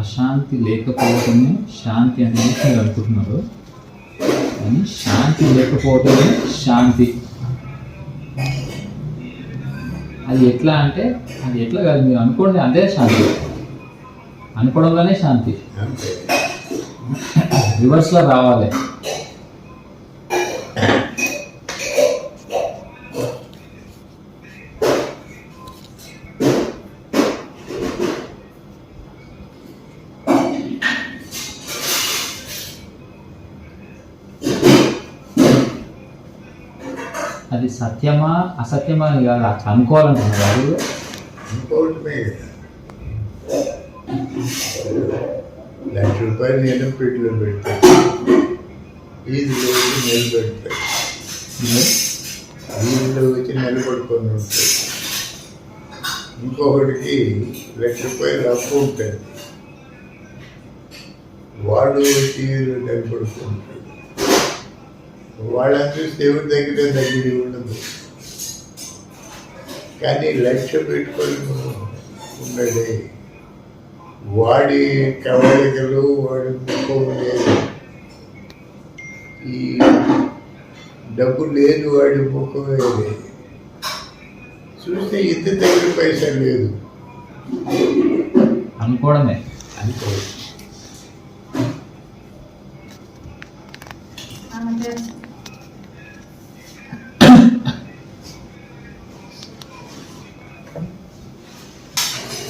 అశాంతి లేకపోవటమే శాంతి అనేది మీరు అనుకుంటున్నారు. కానీ శాంతి లేకపోవటమే శాంతి. అది ఎట్లా అంటే అది ఎట్లా కాదు మీరు అనుకోండి అదే శాంతి. అనుకోవడంలోనే శాంతి. రివర్స్లో రావాలి. అది సత్యమా అసత్యమా అని కాదు అట్లా కదా లక్ష రూపాయలు నేను పెట్టిలో పెడతాను నిలబెడతాను ఈదిలో వచ్చి నిలబడుకొని ఉంటాయి. ఇంకొకటికి లక్ష రూపాయలు అప్పు ఉంటుంది వాడు వచ్చి నిలబడుకుంటాడు వాళ్ళని చూసి దేవుడి దగ్గర దగ్గర ఉండదు. కానీ లక్ష్య పెట్టుకొని ఉన్నది వాడి కవలికలు వాడి ముఖం లేదు. ఈ డబ్బు లేదు వాడి ముఖం లేదు. చూస్తే ఇంత దగ్గర పైసా లేదు. అనుకోవడమే. అనుకో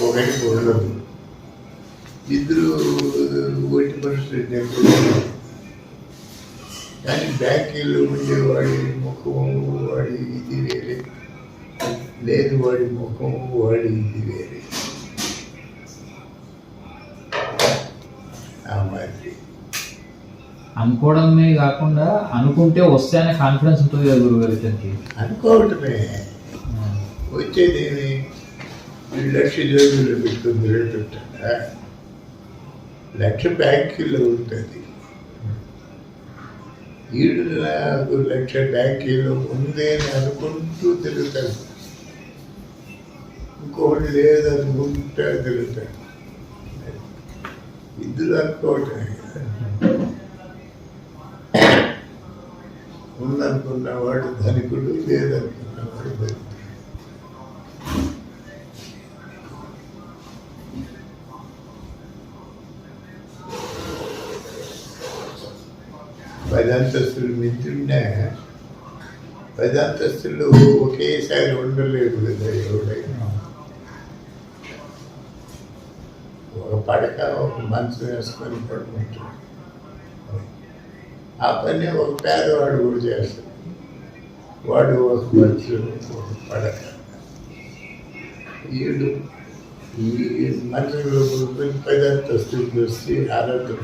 ఒకటి ఉండదు ఇద్దరు ఒకటి పరిస్థితి కానీ బ్యాంకీలో ఉండేవాడి ముఖం వాడి ఇది వేరే. లేదు వాడి ముఖం వాడి ఇది వేరే. ఆ మాదిరి. అనుకోవడమే కాకుండా అనుకుంటే వస్తే అనే కాన్ఫిడెన్స్ ఉంటుంది కదా గురుగారు ఇతనికి. అనుకోవటమే. వచ్చేది ఏమి రెండు లక్షల పెట్టుకుని లక్ష బ్యాంకీలో ఉంటుంది. ఈడు నాకు లక్ష బ్యాంకీలో ఉందే అని అనుకుంటూ తిరుగుతాడు. ఇంకొకటి లేదనుకుంటా తిరుగుతాడు. ఇద్దరు ఉందనుకున్న ఉందనుకున్నవాడు ధనికుడు లేదనుకున్నవాడు ధనికుడు. పది మించుండే పది ఒకేసారి ఉండలేడు కదా ఎవడైనా ఒక పడక ఒక మంచం వేసుకొని పడుకుంటాడు. ఆ పని ఒక పేదవాడు కూడా చేస్తాడు. వాడు ఒక మంచం ఒక పడక. ఈడు ఈ మనుషులు పడుకొని పది వస్తే ఆరోగ్యం